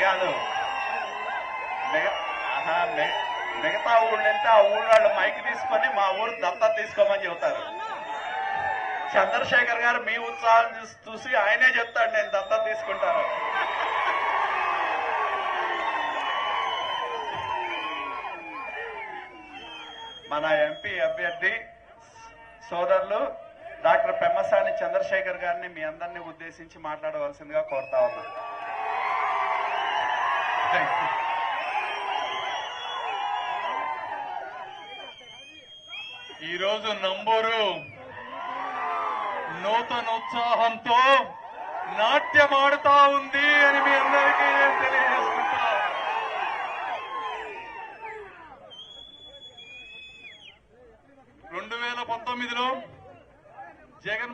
కాదు మిగతా ఊళ్ళు వెళ్తే ఆ ఊళ్ళో వాళ్ళు మైక్ తీసుకొని మా ఊరు దత్తా తీసుకోమని చెబుతారు. చంద్రశేఖర్ గారు మీ ఉత్సాహం చూసి- చూసి ఆయనే చెప్తాడు నేను దత్తా తీసుకుంటాను. మన ఎంపీ అభ్యర్థి సోదరులు డాక్టర్ పెమ్మసాని చంద్రశేఖర్ గారిని మీ అందరినీ ఉద్దేశించి మాట్లాడవలసిందిగా కోరుతా ఉన్నాను. ఈరోజు నంబూరు నూతన ఉత్సాహంతో నాట్యమాడుతా ఉంది అని మీ అందరికీ నేను తెలియజేసుకుంటా రెండు వేల పంతొమ్మిదిలో జగన్